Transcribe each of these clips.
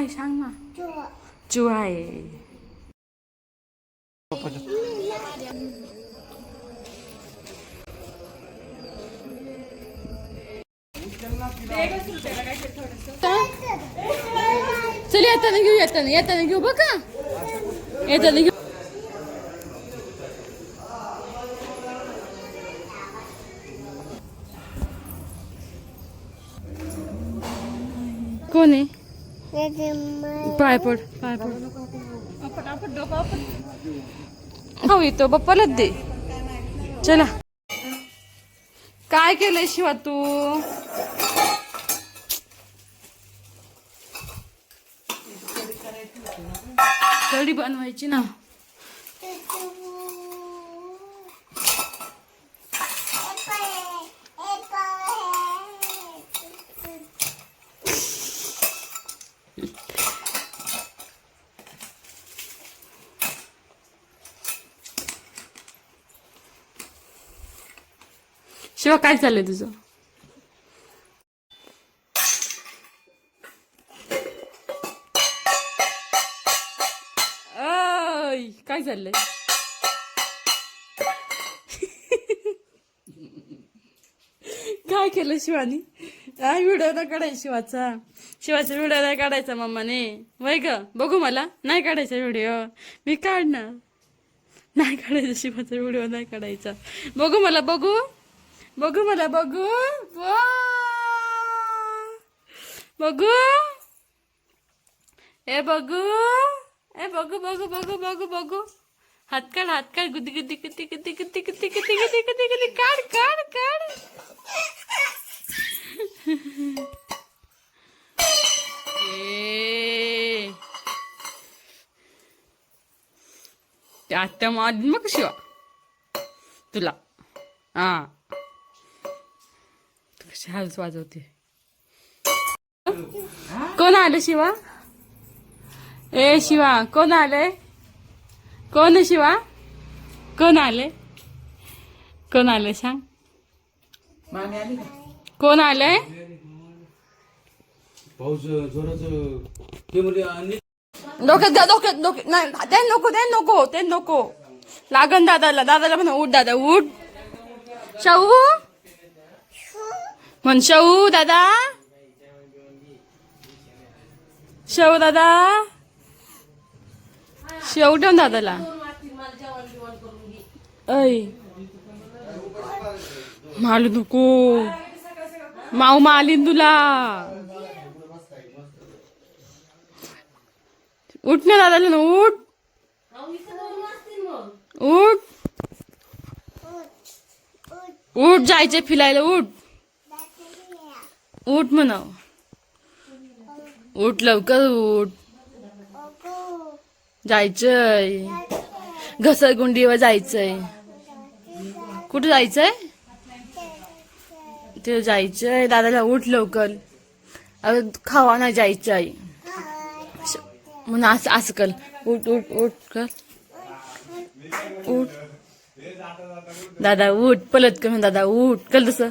काय सांग ना चुहा आहे चल येताना घेऊ येताना येताना घेऊ बघा. येताना घेऊ. पाय पड पाय पड. हो येतो बाप्पालाच दे. चला. काय केलंय शिवा तू? कढी बनवायची ना. शिवा काय चाललंय तुझं? काय चाललंय? काय केलं शिवानी? काय व्हिडिओ ना काढायचा शिवाचा. शिवाचा व्हिडिओ नाही काढायचा मम्माने वय ग बघू मला. नाही काढायचा व्हिडिओ. मी काढणार. नाही काढायचा शिवाचा व्हिडिओ नाही काढायचा. बघू मला बघू. बघू मला बघू बघू ए बघू ए बघू बघू बघू बघू बघू हात काढ हात काढ गुदी गुदी किती किती किती किती किती किती किती किती काढ काढ काढ ए आत्या मग शिवा तुला हा कशी हालच वाजवते. कोण आलं शिवा? ए शिवा कोण आलंय? कोण शिवा? कोण आले कोण आले सांग. आली कोण आलंय? पाऊस जोराचं ते आणि डोक्यात डोक्यात डोक्यात. नाही ते नको ते नको ते नको. लागन दादाला दादाला म्हणा उठ दादा उठ. शाहू? म्हण शाहू दादा? शाहू दादा? शेव ठेव दादाला. ऐ. मालू नको. माऊ मालीन तुला. उठ ना दादाला ना उठ. उठ. उठ जायचे फिरायला उठ. उठ म्हणाव. उठ लवकर उठ. जायचंय. घसरगुंडीवर जायचंय. कुठं जायचंय? ते जायचंय. दादाला उठ लवकर. अरे खावा नाही जायचंय. म्हणून असं असं कर. उठ उठ उठ कर. उठ. दादा उठ. पलत कर म्हण दादा उठ. कर तसं.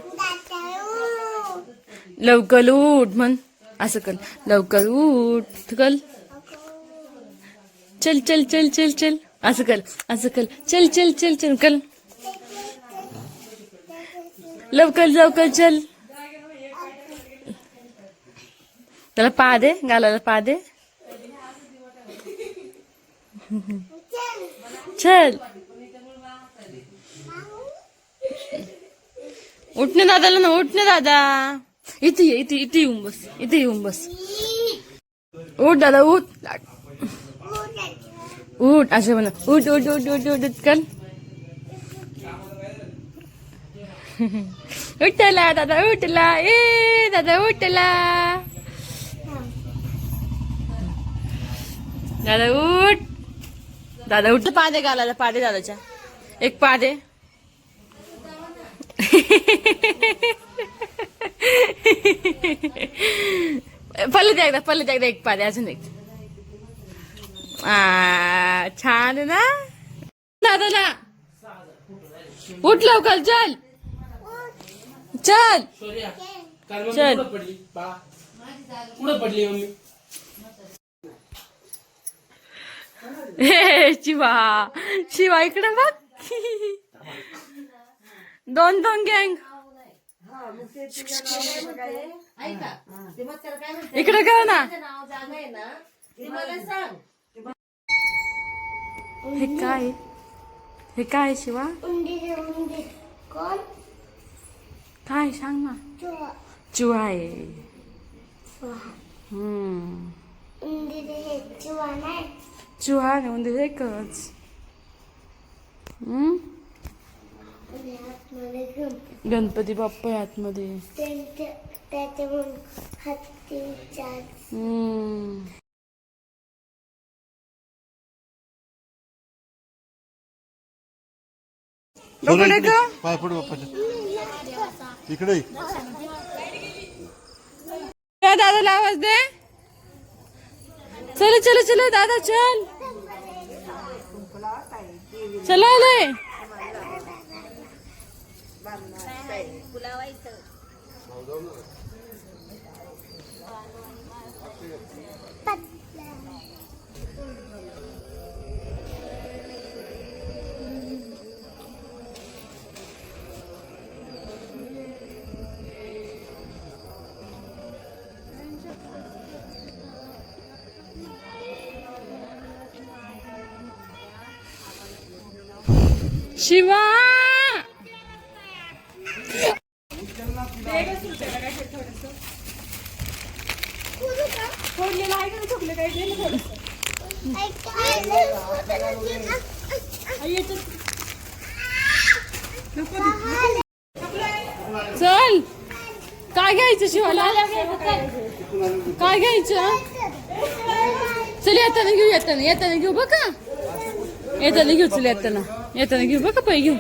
लवकर उठ म्हण. असं कर. लवकर उठ. कल चल चल चल चल चल. असं कर. असं कर. चल चल चल चल कल लवकर लवकर चल. त्याला पा दे गालाला पा दे. चल. उठ ना दादाला ना उठ ना दादा. इथे ये इथे इथे येऊन बस इथे येऊन बस. उठ दादा उठ. उठ असं म्हणा. उठ उठ उठ उठ उठ उठ कर उठला दादा उठला. ए दादा उठला. दादा उठ. दादा उठ. पादे घालायला पादे दादाच्या. एक पादे. पल्ले द्या एकदा पल्ले द्या एकदा एक पादे अजून एक. छान ना? दादाला. उठ लवकर चल. चल. चल. पडली मम्मी हे शिवा. शिवा इकडे बघ. दोन दोन गँग. इकडे करा ना. नाव जागा आहे ना ते मला सांग. हे काय? हे काय शिवा? उंदीर उंदीर कोण? काय सांग ना. चुहा. चुहा आहे. चुहा. उंदीर हे नाही. म्हणजे एकच. हम्म? गणपती बाप्पा आहे आतमध्ये पाय पड बाप्पाच्या. इकडे दादाला आवाज दे. चल चल चल दादा चल. चला आलोय. शिवा! चल! काय घ्यायचं शिवाला? काय घ्यायचं? चल येताना घेऊ येताना येताना घेऊ बघा. येताना घेऊ चल येताना. येताना घेऊ बघा पै घेऊ.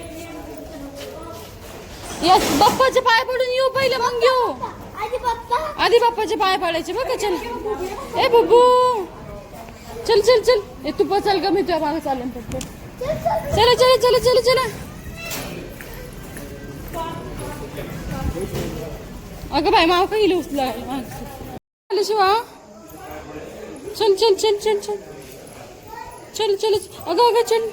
या बाप्पाचे पाय पडून येऊ पहिले मग घेऊ. आधी बाप्पाचे पाय पडायचे बघा चल. ए बबू. चल चल चल. ए तू पचाल ग मी तुझ्या मागे चालेल फक्त चला चला चला चला चला. अगं बाय माव काही उचला चल शिवा. चल चल चल चल. चल चल चल. अगं अगं चल.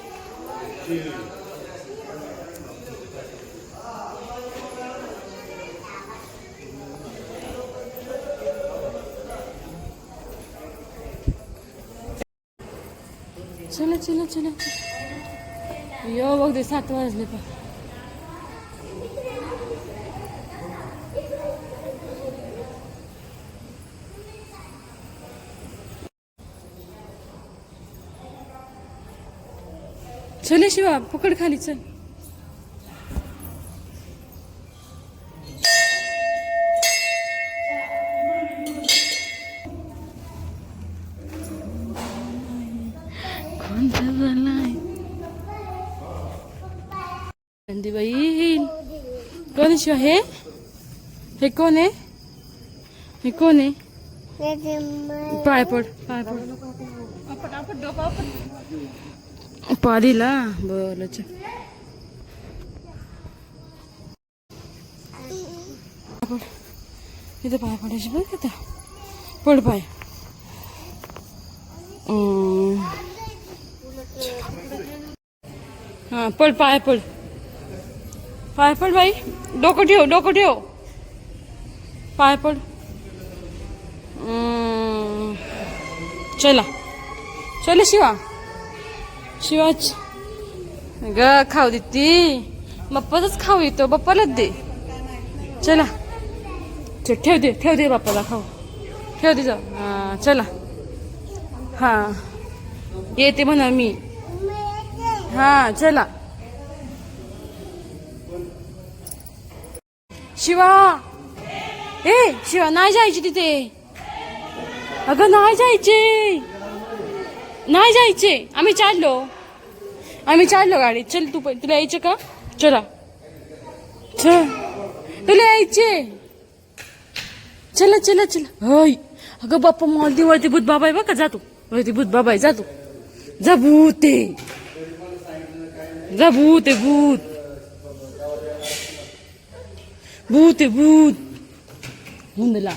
चला चला चला यो बघ दे सात वाजले पण चले शिवा पकड खाली चल. कोणता झालाय बाई कोण शिवा हे? हे कोण आहे? हे कोण आहे? पाय पड पाय पड पारीला बोल चल. पड इथं पाय पडायची बघ आता पड पाय. अं. हा पड पाय पड. पाय पड बाई. डोकं ठेव डोकं ठेव. पाय पड. चला. चला शिवा. शिवाच ग खाऊ दे ती बाप्पाच खाऊ येतो बाप्पालाच दे चला ठेव दे ठेव दे बाप्पाला खाऊ ठेव दे जाऊ हा चला हा येते म्हणा मी हा चला शिवा ए शिवा नाही जायची तिथे अगं नाही जायचे नाही जायचे. आम्ही चाललो. आम्ही चाललो गाडी चल तू तुला यायचं का? चला. चल. तुला यायचे. चला चला चला. हय. अगं बाप्पा मला वरती भूत बाबा आहे बघा जातो वरती भूत बाबा आहे. जातो जा भूत आहे. जा भूत आहे भूत. भूत आहे भूत. हुंदला